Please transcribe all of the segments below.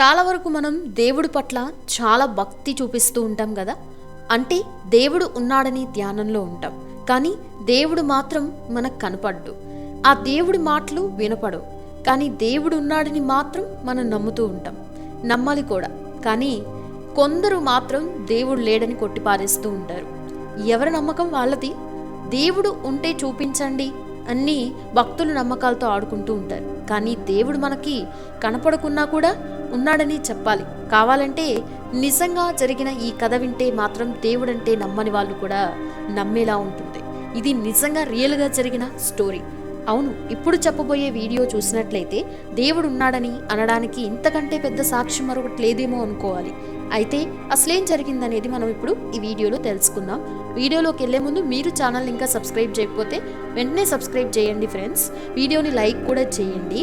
చాలా వరకు మనం దేవుడి పట్ల చాలా భక్తి చూపిస్తూ ఉంటాం కదా? అంటే దేవుడు ఉన్నాడని ధ్యానంలో ఉంటాం. కానీ దేవుడు మాత్రం మనకు కనపడ్డు. ఆ దేవుడి మాటలు వినపడవు. కానీ దేవుడు ఉన్నాడని మాత్రం మనం నమ్ముతూ ఉంటాం. నమ్మాలి కూడా. కానీ కొందరు మాత్రం దేవుడు లేడని కొట్టిపారేస్తూ ఉంటారు. ఎవరి నమ్మకం వాళ్ళది? దేవుడు ఉంటే చూపించండి అన్ని భక్తులు నమ్మకాలతో ఆడుకుంటూ ఉంటారు. కానీ దేవుడు మనకి కనపడకున్నా కూడా ఉన్నాడని చెప్పాలి. కావాలంటే నిజంగా జరిగిన ఈ కథ వింటే మాత్రం దేవుడంటే నమ్మని వాళ్ళు కూడా నమ్మేలా ఉంటుంది. ఇది నిజంగా రియల్గా జరిగిన స్టోరీ. అవును ఇప్పుడు చెప్పబోయే వీడియో చూసినట్లయితే దేవుడు ఉన్నాడని అనడానికి ఇంతకంటే పెద్ద సాక్ష్యం మరొకటి లేదేమో అనుకోవాలి. అయితే అసలేం జరిగిందనేది మనం ఇప్పుడు ఈ వీడియోలో తెలుసుకుందాం. వీడియోలోకి వెళ్ళే ముందు మీరు ఛానల్ ఇంకా సబ్స్క్రైబ్ చేయకపోతే వెంటనే సబ్స్క్రైబ్ చేయండి ఫ్రెండ్స్. వీడియోని లైక్ కూడా చేయండి.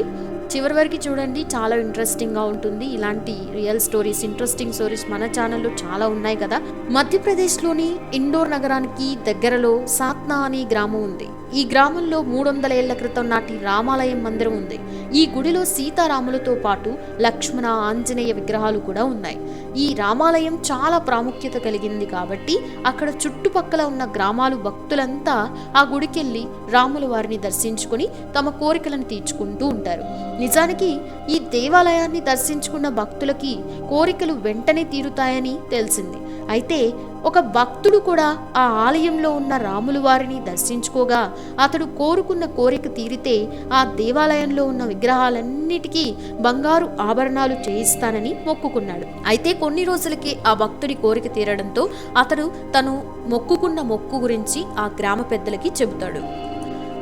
చివరి వరకు చూడండి చాలా ఇంట్రెస్టింగ్గా ఉంటుంది. ఇలాంటి రియల్ స్టోరీస్ ఇంట్రెస్టింగ్ స్టోరీస్ మన ఛానల్లో చాలా ఉన్నాయి కదా. మధ్యప్రదేశ్లోని ఇండోర్ నగరానికి దగ్గరలో సాత్నా అనే గ్రామం ఉంది. ఈ గ్రామంలో మూడు వందల ఏళ్ళ క్రితం నాటి రామాలయం మందిరం ఉంది. ఈ గుడిలో సీతారాములతో పాటు లక్ష్మణ ఆంజనేయ విగ్రహాలు కూడా ఉన్నాయి. ఈ రామాలయం చాలా ప్రాముఖ్యత కలిగింది కాబట్టి అక్కడ చుట్టుపక్కల ఉన్న గ్రామాలు భక్తులంతా ఆ గుడికెళ్ళి రాముల వారిని దర్శించుకుని తమ కోరికలను తీర్చుకుంటూ ఉంటారు. నిజానికి ఈ దేవాలయాన్ని దర్శించుకున్న భక్తులకి కోరికలు వెంటనే తీరుతాయని తెలిసింది. అయితే ఒక భక్తుడు కూడా ఆ ఆలయంలో ఉన్న రాములు వారిని దర్శించుకోగా అతడు కోరుకున్న కోరిక తీరితే ఆ దేవాలయంలో ఉన్న విగ్రహాలన్నిటికీ బంగారు ఆభరణాలు చేయిస్తానని మొక్కుకున్నాడు. అయితే కొన్ని రోజులకి ఆ భక్తుడి కోరిక తీరడంతో అతడు తను మొక్కుకున్న మొక్కు గురించి ఆ గ్రామ పెద్దలకి చెబుతాడు.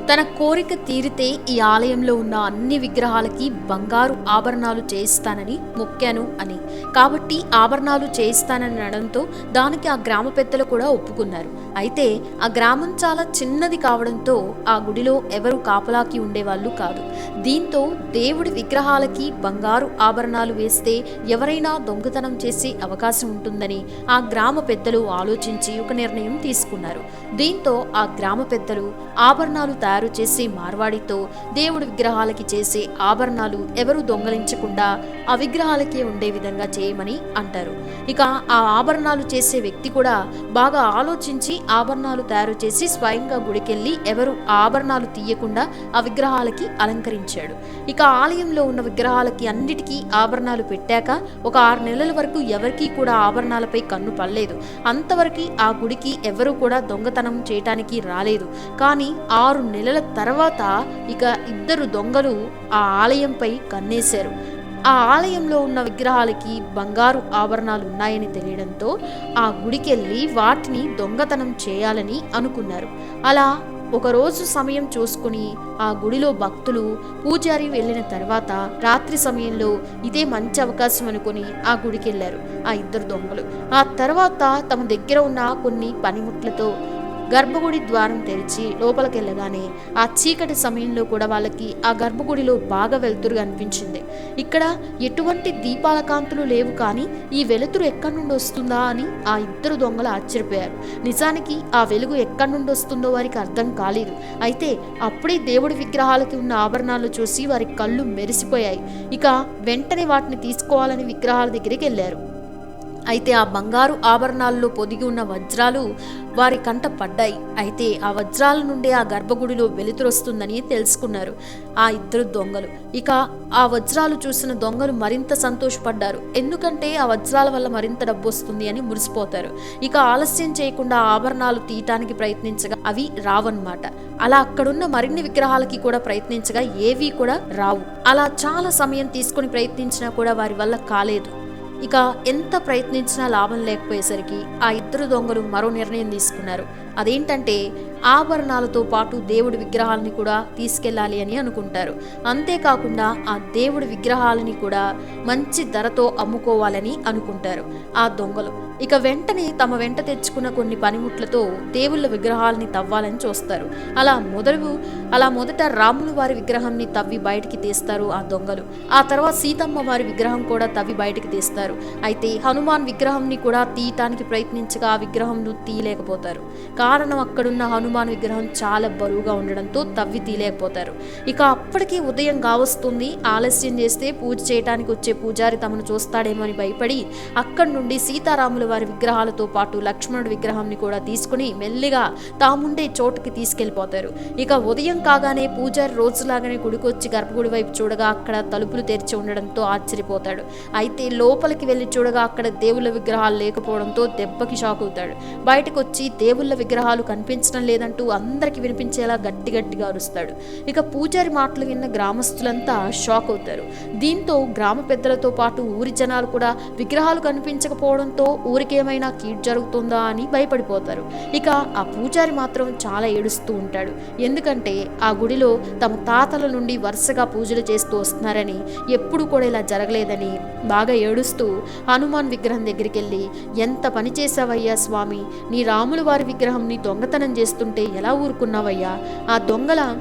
తన కోరిక తీరితే ఈ ఆలయంలో ఉన్న అన్ని విగ్రహాలకి బంగారు ఆభరణాలు చేయిస్తానని మొక్కాను అని. కాబట్టి ఆభరణాలు చేయిస్తానని అనడంతో దానికి ఆ గ్రామ పెద్దలు కూడా ఒప్పుకున్నారు. అయితే ఆ గ్రామం చాలా చిన్నది కావడంతో ఆ గుడిలో ఎవరు కాపలాకి ఉండేవాళ్ళు కాదు. దీంతో దేవుడి విగ్రహాలకి బంగారు ఆభరణాలు వేస్తే ఎవరైనా దొంగతనం చేసే అవకాశం ఉంటుందని ఆ గ్రామ పెద్దలు ఆలోచించి ఒక నిర్ణయం తీసుకున్నారు. దీంతో ఆ గ్రామ పెద్దలు ఆభరణాలు తయారు చేసే మార్వాడితో దేవుడి విగ్రహాలకి చేసే ఆభరణాలు ఎవరు దొంగలించకుండా ఆ విగ్రహాలకే ఉండే విధంగా చేయమని అంటారు. ఇక ఆ ఆభరణాలు చేసే వ్యక్తి కూడా బాగా ఆలోచించి ఆభరణాలు తయారు చేసి స్వయంగా గుడికెళ్ళి ఎవరు ఆభరణాలు తీయకుండా ఆ విగ్రహాలకి అలంకరించారు అలంకరించాడు ఇక ఆలయంలో ఉన్న విగ్రహాలకి అన్నిటికీ ఆభరణాలు పెట్టాక ఒక ఆరు నెలల వరకు ఎవరికీ కూడా ఆభరణాలపై కన్ను పడలేదు. అంతవరకు ఆ గుడికి ఎవరు కూడా దొంగతనం చేయటానికి రాలేదు. కానీ ఆరు నెలల తర్వాత ఇక ఇద్దరు దొంగలు ఆ ఆలయంపై కన్నేశారు. ఆ ఆలయంలో ఉన్న విగ్రహాలకి బంగారు ఆభరణాలు ఉన్నాయని తెలియడంతో ఆ గుడికెళ్ళి వాటిని దొంగతనం చేయాలని అనుకున్నారు. అలా ఒకరోజు సమయం చూసుకుని ఆ గుడిలో భక్తులు పూజారి వెళ్ళిన తర్వాత రాత్రి సమయంలో ఇదే మంచి అవకాశం అనుకుని ఆ గుడికి వెళ్ళారు ఆ ఇద్దరు దొంగలు. ఆ తర్వాత తమ దగ్గర ఉన్న కొన్ని పనిముట్లతో గర్భగుడి ద్వారం తెరిచి లోపలికి వెళ్ళగానే ఆ చీకటి సమయంలో కూడా వాళ్ళకి ఆ గర్భగుడిలో బాగా వెలుతురుగా అనిపించింది. ఇక్కడ ఎటువంటి దీపాల కాంతులు లేవు కానీ ఈ వెలుతురు ఎక్కడి నుండి వస్తుందా అని ఆ ఇద్దరు దొంగలు ఆశ్చర్యపోయారు. నిజానికి ఆ వెలుగు ఎక్కడి నుండి వస్తుందో వారికి అర్థం కాలేదు. అయితే అప్పుడే దేవుడి విగ్రహాలకి ఉన్న ఆభరణాలు చూసి వారి కళ్ళు మెరిసిపోయాయి. ఇక వెంటనే వాటిని తీసుకోవాలని విగ్రహాల దగ్గరికి వెళ్ళారు. అయితే ఆ బంగారు ఆభరణాల్లో పొదిగి ఉన్న వజ్రాలు వారి కంట పడ్డాయి. అయితే ఆ వజ్రాల నుండి ఆ గర్భగుడిలో వెలుతురొస్తుందని తెలుసుకున్నారు ఆ ఇద్దరు దొంగలు. ఇక ఆ వజ్రాలు చూసిన దొంగలు మరింత సంతోషపడ్డారు. ఎందుకంటే ఆ వజ్రాల వల్ల మరింత డబ్బు వస్తుంది అని మురిసిపోతారు. ఇక ఆలస్యం చేయకుండా ఆభరణాలు తీయటానికి ప్రయత్నించగా అవి రావన్నమాట. అలా అక్కడున్న మరిన్ని విగ్రహాలకి కూడా ప్రయత్నించగా ఏవి కూడా రావు. అలా చాలా సమయం తీసుకుని ప్రయత్నించినా కూడా వారి వల్ల కాలేదు. ఇక ఎంత ప్రయత్నించినా లాభం లేకపోయేసరికి ఆ ఇద్దరు దొంగలు మరో నిర్ణయం తీసుకున్నారు. అదేంటంటే ఆభరణాలతో పాటు దేవుడి విగ్రహాలని కూడా తీసుకెళ్ళాలి అని అనుకుంటారు. అంతేకాకుండా ఆ దేవుడి విగ్రహాలని కూడా మంచి ధరతో అమ్ముకోవాలని అనుకుంటారు. ఆ దొంగలు. ఇక వెంటనే తమ వెంట తెచ్చుకున్న కొన్ని పనిముట్లతో దేవుళ్ళ విగ్రహాలని తవ్వాలని చూస్తారు. అలా మొదలు అలా మొదట రాములు వారి విగ్రహాన్ని తవ్వి బయటికి తీస్తారు ఆ దొంగలు. ఆ తర్వాత సీతమ్మ వారి విగ్రహం కూడా తవ్వి బయటికి తీస్తారు. అయితే హనుమాన్ విగ్రహంని కూడా తీయటానికి ప్రయత్నించగా ఆ విగ్రహంను తీయలేకపోతారు కారణం అక్కడున్న హనుమాన్ హనుమాన్ విగ్రహం చాలా బరువుగా ఉండడంతో తవ్వి తీయలేకపోతారు ఇక అప్పటికి ఉదయం కావస్తుంది ఆలస్యం చేస్తే పూజ చేయడానికి వచ్చే పూజారి తమను చూస్తాడేమో అని భయపడి అక్కడి నుండి సీతారాముల వారి విగ్రహాలతో పాటు లక్ష్మణుడి విగ్రహాన్ని కూడా తీసుకుని మెల్లిగా తాముండే చోటుకి తీసుకెళ్ళిపోతారు ఇక ఉదయం కాగానే పూజారి రోజులాగానే గుడికొచ్చి గర్భగుడి వైపు చూడగా అక్కడ తలుపులు తెరిచి ఉండడంతో ఆశ్చర్యపోతాడు. అయితే లోపలికి వెళ్ళి చూడగా అక్కడ దేవుళ్ళ విగ్రహాలు లేకపోవడంతో దెబ్బకి షాక్ అవుతాడు. బయటకు వచ్చి దేవుళ్ళ విగ్రహాలు కనిపించడం అంటూ అందరికి వినిపించేలా గట్టి గట్టిగా అరుస్తాడు. ఇక పూజారి మాటలు విన్న గ్రామస్తులంతా షాక్ అవుతారు. దీంతో గ్రామ పెద్దలతో పాటు ఊరి జనాలు కూడా విగ్రహాలు కనిపించకపోవడంతో ఊరికేమైనా కీడ్ జరుగుతుందా అని భయపడిపోతారు. ఇక ఆ పూజారి మాత్రం చాలా ఏడుస్తూ ఉంటాడు. ఎందుకంటే ఆ గుడిలో తమ తాతల నుండి వరుసగా పూజలు చేస్తూ వస్తున్నారని ఎప్పుడు కూడా ఇలా జరగలేదని బాగా ఏడుస్తూ హనుమాన్ విగ్రహం దగ్గరికి వెళ్ళి ఎంత పని చేసావయ్యా స్వామి? నీ రాముల వారి విగ్రహం నీ దొంగతనం చేస్తుంటే ఎలా ఊరుకున్నావయ్యా? ఆ దొంగల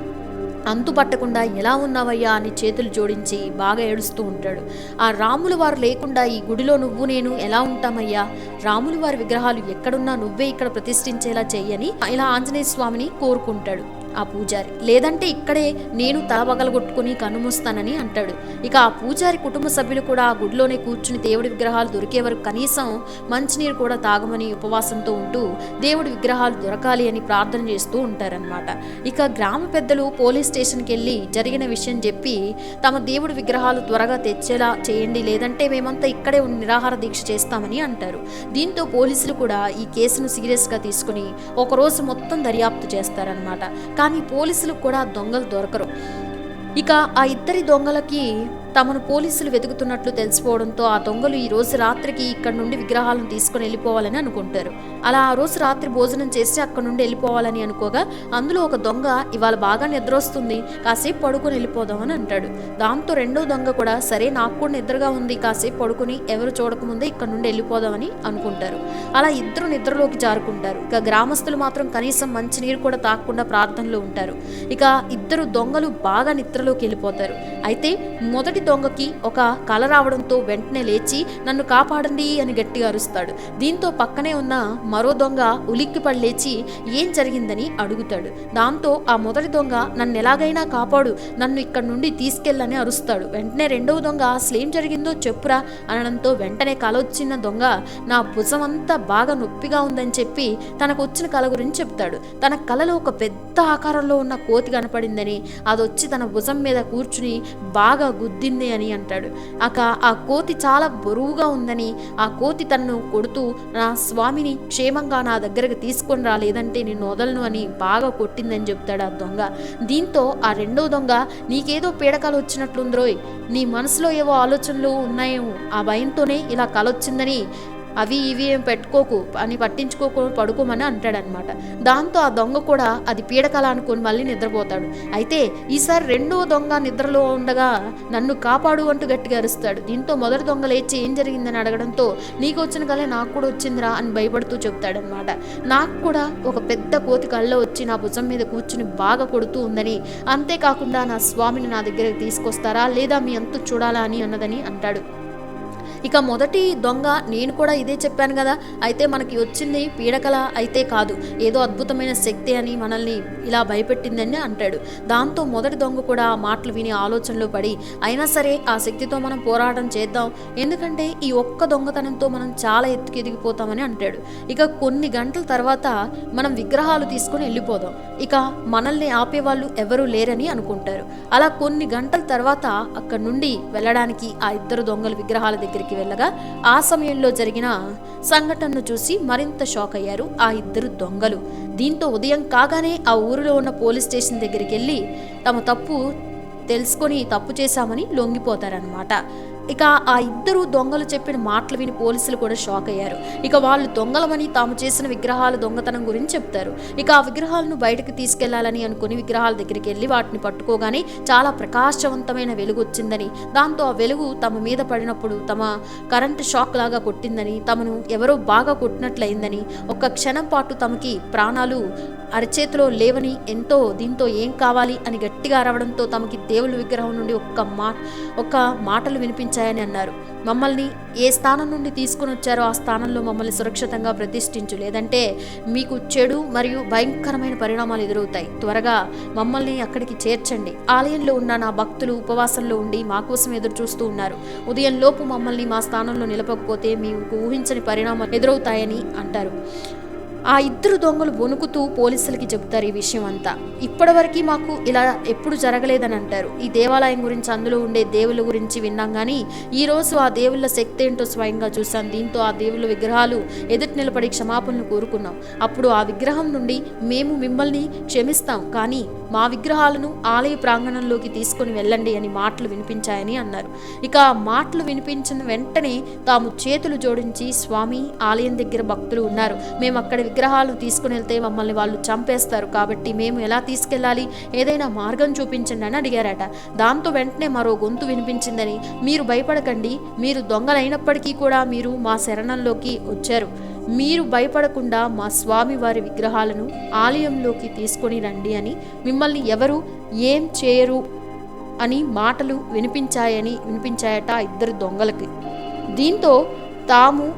అంతు పట్టకుండా ఎలా ఉన్నావయ్యా? అని చేతులు జోడించి బాగా ఏడుస్తూ ఉంటాడు. ఆ రాములు వారు లేకుండా ఈ గుడిలో నువ్వు నేను ఎలా ఉంటామయ్యా? రాములు వారి విగ్రహాలు ఎక్కడున్నా నువ్వే ఇక్కడ ప్రతిష్ఠించేలా చెయ్యని ఇలా ఆంజనేయ స్వామిని కోరుకుంటాడు. ఆ పూజారి. లేదంటే ఇక్కడే నేను తలబగలగొట్టుకుని కనుమూస్తానని అంటాడు. ఇక ఆ పూజారి కుటుంబ సభ్యులు కూడా ఆ గుడిలోనే కూర్చుని దేవుడి విగ్రహాలు దొరికే వరకు కనీసం మంచినీరు కూడా తాగమని ఉపవాసంతో ఉంటూ దేవుడి విగ్రహాలు దొరకాలి అని ప్రార్థన చేస్తూ ఉంటారనమాట ఇక గ్రామ పెద్దలు పోలీస్ స్టేషన్కి వెళ్ళి జరిగిన విషయం చెప్పి తమ దేవుడి విగ్రహాలు త్వరగా తెచ్చేలా చేయండి లేదంటే మేమంతా ఇక్కడే ఉండి నిరాహార దీక్ష చేస్తామని అంటారు. దీంతో పోలీసులు కూడా ఈ కేసును సీరియస్గా తీసుకుని ఒకరోజు మొత్తం దర్యాప్తు చేస్తారనమాట కానీ పోలీసులకు కూడా దొంగలు దొరకరు. ఇక ఆ ఇద్దరి దొంగలకి తమను పోలీసులు వెతుకుతున్నట్లు తెలిసిపోవడంతో ఆ దొంగలు ఈ రోజు రాత్రికి ఇక్కడ నుండి విగ్రహాలను తీసుకుని వెళ్ళిపోవాలని అనుకుంటారు. అలా ఆ రోజు రాత్రి భోజనం చేసి అక్కడ నుండి వెళ్ళిపోవాలని అనుకోగా అందులో ఒక దొంగ ఇవాళ బాగా నిద్ర వస్తుంది కాసేపు పడుకుని వెళ్ళిపోదామని అంటాడు. దాంతో రెండో దొంగ కూడా సరే నాకు కూడా నిద్రగా ఉంది కాసేపు పడుకుని ఎవరు చూడకముందే ఇక్కడ నుండి వెళ్ళిపోదామని అనుకుంటారు. అలా ఇద్దరు నిద్రలోకి జారుకుంటారు. ఇక గ్రామస్తులు మాత్రం కనీసం మంచినీరు కూడా తాకుండా ప్రార్థనలో ఉంటారు. ఇక ఇద్దరు దొంగలు బాగా నిద్రలోకి వెళ్ళిపోతారు. అయితే మొదటి దొంగకి ఒక కల రావడంతో వెంటనే లేచి నన్ను కాపాడండి అని గట్టిగా అరుస్తాడు. దీంతో పక్కనే ఉన్న మరో దొంగ ఉలిక్కిపడి లేచి ఏం జరిగిందని అడుగుతాడు. దాంతో ఆ మొదటి దొంగ నన్ను ఎలాగైనా కాపాడు నన్ను ఇక్కడ నుండి తీసుకెళ్ళని అరుస్తాడు. వెంటనే రెండవ దొంగ అసలు ఏం జరిగిందో చెప్పురా అనడంతో వెంటనే కల వచ్చిన దొంగ నా భుజం అంతా బాగా నొప్పిగా ఉందని చెప్పి తనకు వచ్చిన కల గురించి చెప్తాడు. తన కలలో ఒక పెద్ద ఆకారంలో ఉన్న కోతి కనపడిందని అది వచ్చి తన భుజం మీద కూర్చుని బాగా గుద్దింది అని అంటాడు. అక ఆ కోతి చాలా బరువుగా ఉందని ఆ కోతి తనను కొడుతూ నా స్వామిని క్షేమంగా నా దగ్గరకు తీసుకొని రా లేదంటే నేను వదలను అని బాగా కొట్టిందని చెప్తాడు ఆ దొంగ. దీంతో ఆ రెండో దొంగ నీకేదో పీడకాలు వచ్చినట్లుంద్రోయ్. నీ మనసులో ఏవో ఆలోచనలు ఉన్నాయేమో. ఆ భయంతోనే ఇలా కలొచ్చిందని అవి ఇవి ఏం పెట్టుకోకు అని పట్టించుకోకు పడుకోమని అంటాడనమాట దాంతో ఆ దొంగ కూడా అది పీడకల అనుకొని మళ్ళీ నిద్రపోతాడు. అయితే ఈసారి రెండో దొంగ నిద్రలో ఉండగా నన్ను కాపాడు అంటూ గట్టిగా అరుస్తాడు. దీంతో మొదటి దొంగ లేచి ఏం జరిగిందని అడగడంతో నీకు వచ్చిన కలే నాకు కూడా వచ్చిందిరా అని భయపడుతూ చెప్తాడనమాట నాకు కూడా ఒక పెద్ద కోతి కళ్ళ వచ్చి నా భుజం మీద కూర్చుని బాగా కొడుతూ ఉందని అంతేకాకుండా నా స్వామిని నా దగ్గరికి తీసుకొస్తారా లేదా మీ అంతు చూడాలా అని అన్నదని అంటాడు. ఇక మొదటి దొంగ నేను కూడా ఇదే చెప్పాను కదా. అయితే మనకి వచ్చింది పీడకల అయితే కాదు. ఏదో అద్భుతమైన శక్తి అని మనల్ని ఇలా భయపెట్టిందని అంటాడు. దాంతో మొదటి దొంగ కూడా ఆ మాటలు విని ఆలోచనలు పడి అయినా సరే ఆ శక్తితో మనం పోరాటం చేద్దాం. ఎందుకంటే ఈ ఒక్క దొంగతనంతో మనం చాలా ఎత్తుకు ఎదిగిపోతామని అంటాడు. ఇక కొన్ని గంటల తర్వాత మనం విగ్రహాలు తీసుకొని వెళ్ళిపోదాం. ఇక మనల్ని ఆపేవాళ్ళు ఎవరూ లేరని అనుకుంటారు. అలా కొన్ని గంటల తర్వాత అక్కడ నుండి వెళ్ళడానికి ఆ ఇద్దరు దొంగలు విగ్రహాల దగ్గరికి వెళ్ళగా ఆ సమయంలో జరిగిన సంఘటనను చూసి మరింత షాక్ అయ్యారు ఆ ఇద్దరు దొంగలు. దీంతో ఉదయం కాగానే ఆ ఊరిలో ఉన్న పోలీస్ స్టేషన్ దగ్గరికి వెళ్ళి తమ తప్పు తెలుసుకొని తప్పు చేశామని లొంగిపోతారనమాట ఇక ఆ ఇద్దరు దొంగలు చెప్పిన మాటలు విని పోలీసులు కూడా షాక్ అయ్యారు. ఇక వాళ్ళు దొంగలమని తాము చేసిన విగ్రహాల దొంగతనం గురించి చెప్తారు. ఇక ఆ విగ్రహాలను బయటకు తీసుకెళ్ళాలని అనుకుని విగ్రహాల దగ్గరికి వెళ్ళి వాటిని పట్టుకోగానే చాలా ప్రకాశవంతమైన వెలుగు వచ్చిందని దాంతో ఆ వెలుగు తమ మీద పడినప్పుడు తమ కరెంటు షాక్ లాగా కొట్టిందని తమను ఎవరో బాగా కొట్టినట్లయిందని ఒక్క క్షణం పాటు తమకి ప్రాణాలు అరచేతిలో లేవని ఎంతో దీంతో ఏం కావాలి అని గట్టిగా అరవడంతో తమకి దేవుళ్ళ విగ్రహం నుండి ఒక్క మా ఒక్క మాటలు వినిపించి వచ్చాయని అన్నారు. మమ్మల్ని ఏ స్థానం నుండి తీసుకుని వచ్చారో ఆ స్థానంలో మమ్మల్ని సురక్షితంగా ప్రతిష్ఠించు. లేదంటే మీకు చెడు మరియు భయంకరమైన పరిణామాలు ఎదురవుతాయి. త్వరగా మమ్మల్ని అక్కడికి చేర్చండి. ఆలయంలో ఉన్న నా భక్తులు ఉపవాసంలో ఉండి మా కోసం ఎదురు చూస్తూ ఉన్నారు. ఉదయం లోపు మమ్మల్ని మా స్థానంలో నిలపకపోతే మీకు ఊహించని పరిణామాలు ఎదురవుతాయని అంటారు. ఆ ఇద్దరు దొంగలు వణుకుతూ పోలీసులకి చెబుతారు ఈ విషయం అంతా ఇప్పటివరకు మాకు ఇలా ఎప్పుడు జరగలేదని అంటారు. ఈ దేవాలయం గురించి అందులో ఉండే దేవుళ్ళ గురించి విన్నాం కానీ ఈరోజు ఆ దేవుళ్ళ శక్తి ఏంటో స్వయంగా చూసాం దీంతో ఆ దేవుళ్ళ విగ్రహాలు ఎదుటి నిలబడి క్షమాపణలు కోరుకున్నాం. అప్పుడు ఆ విగ్రహం నుండి మేము మిమ్మల్ని క్షమిస్తాం. కానీ మా విగ్రహాలను ఆలయ ప్రాంగణంలోకి తీసుకొని వెళ్ళండి అని మాటలు వినిపించాయని అన్నారు. ఇక మాటలు వినిపించిన వెంటనే తాము చేతులు జోడించి స్వామి ఆలయం దగ్గర భక్తులు ఉన్నారు. మేము అక్కడ విగ్రహాలు తీసుకుని వెళ్తే మమ్మల్ని వాళ్ళు చంపేస్తారు. కాబట్టి మేము ఎలా తీసుకెళ్ళాలి? ఏదైనా మార్గం చూపించండి అని అడిగారట. దాంతో వెంటనే మరో గొంతు వినిపించిందని మీరు భయపడకండి మీరు దొంగలైనప్పటికీ కూడా మీరు మా శరణంలోకి వచ్చారు. మీరు భయపడకుండా మా స్వామి వారి విగ్రహాలను ఆలయంలోకి తీసుకొని రండి అని మిమ్మల్ని ఎవరు ఏం చేయరు అని మాటలు వినిపించాయని వినిపించాయట ఇద్దరు దొంగలకి. దీంతో తాము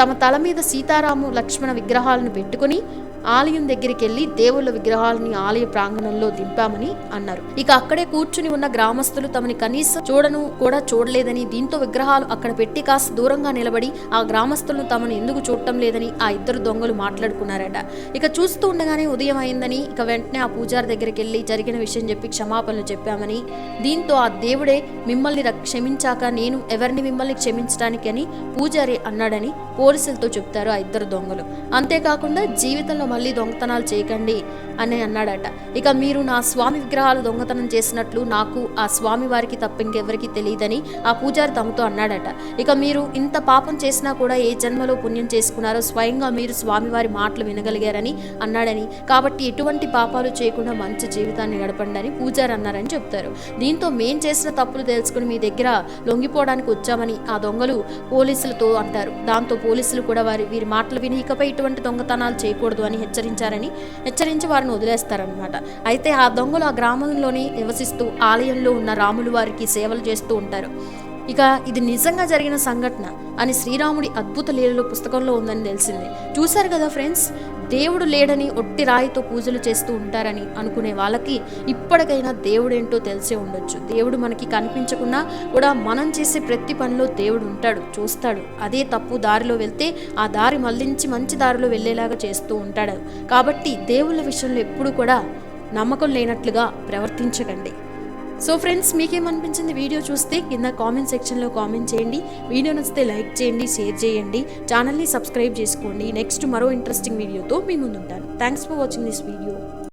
తమ తల మీద సీతారాము లక్ష్మణ విగ్రహాలను పెట్టుకుని ఆలయం దగ్గరికి వెళ్ళి దేవుళ్ళ విగ్రహాలని ఆలయ ప్రాంగణంలో దింపామని అన్నారు. ఇక అక్కడే కూర్చుని ఉన్న గ్రామస్తులు తమని కనీసం చూడను కూడా చూడలేదని దీంతో విగ్రహాలు అక్కడ పెట్టి కాస్త దూరంగా నిలబడి ఆ గ్రామస్తులను తమను ఎందుకు చూడటం లేదని ఆ ఇద్దరు దొంగలు మాట్లాడుకున్నారట. ఇక చూస్తూ ఉండగానే ఉదయం అయిందని ఇక వెంటనే ఆ పూజారి దగ్గరికి వెళ్ళి జరిగిన విషయం చెప్పి క్షమాపణలు చెప్పామని దీంతో ఆ దేవుడే మిమ్మల్ని రక్- క్షమించాక నేను ఎవరిని మిమ్మల్ని క్షమించడానికి అని పూజారి అన్నాడని పోలీసులతో చెప్తారు ఆ ఇద్దరు దొంగలు. అంతేకాకుండా జీవితంలో మళ్ళీ దొంగతనాలు చేయకండి అని అన్నాడట. ఇక మీరు నా స్వామి విగ్రహాలు దొంగతనం చేసినట్లు నాకు ఆ స్వామి వారికి తప్ప ఇంకెవరికి తెలియదని ఆ పూజారి తమతో అన్నాడట. ఇక మీరు ఇంత పాపం చేసినా కూడా ఏ జన్మలో పుణ్యం చేసుకున్నారో స్వయంగా మీరు స్వామివారి మాటలు వినగలిగారని అన్నాడని. కాబట్టి ఎటువంటి పాపాలు చేయకుండా మంచి జీవితాన్ని గడపండి అని పూజారి అన్నారని చెప్తారు. దీంతో మేం చేసిన తప్పులు తెలుసుకుని మీ దగ్గర లొంగిపోవడానికి వచ్చామని ఆ దొంగలు పోలీసులతో అంటారు. దాంతో పోలీసులు కూడా వారి వీరి మాటలు విని ఇకపై ఇటువంటి దొంగతనాలు చేయకూడదు అని హెచ్చరించారని హెచ్చరించి వారిని వదిలేస్తారనమాట అయితే ఆ దొంగలు ఆ గ్రామంలోనే నివసిస్తూ ఆలయంలో ఉన్న రాములు వారికి సేవలు చేస్తూ ఉంటారు. ఇక ఇది నిజంగా జరిగిన సంఘటన అని శ్రీరాముడి అద్భుత లీలలు పుస్తకంలో ఉందని తెలిసింది. చూశారు కదా ఫ్రెండ్స్? దేవుడు లేడని ఒట్టి రాయితో పూజలు చేస్తూ ఉంటారని అనుకునే వాళ్ళకి ఇప్పటికైనా దేవుడేంటో తెలిసే ఉండొచ్చు. దేవుడు మనకి కనిపించకున్నా కూడా మనం చేసే ప్రతి పనిలో దేవుడు ఉంటాడు చూస్తాడు. అదే తప్పు దారిలో వెళ్తే ఆ దారి మళ్ళించి మంచి దారిలో వెళ్ళేలాగా చేస్తూ ఉంటాడు. కాబట్టి దేవుళ్ళ విషయంలో ఎప్పుడు కూడా నమ్మకం లేనట్లుగా ప్రవర్తించకండి. సో ఫ్రెండ్స్ మీకేమనిపించింది వీడియో చూస్తే కింద కామెంట్ సెక్షన్లో కామెంట్ చేయండి. వీడియో నచ్చితే లైక్ చేయండి షేర్ చేయండి. ఛానల్ని సబ్స్క్రైబ్ చేసుకోండి. నెక్స్ట్ మరో ఇంట్రెస్టింగ్ వీడియోతో మీ ముందుంటాను. Thanks for watching this video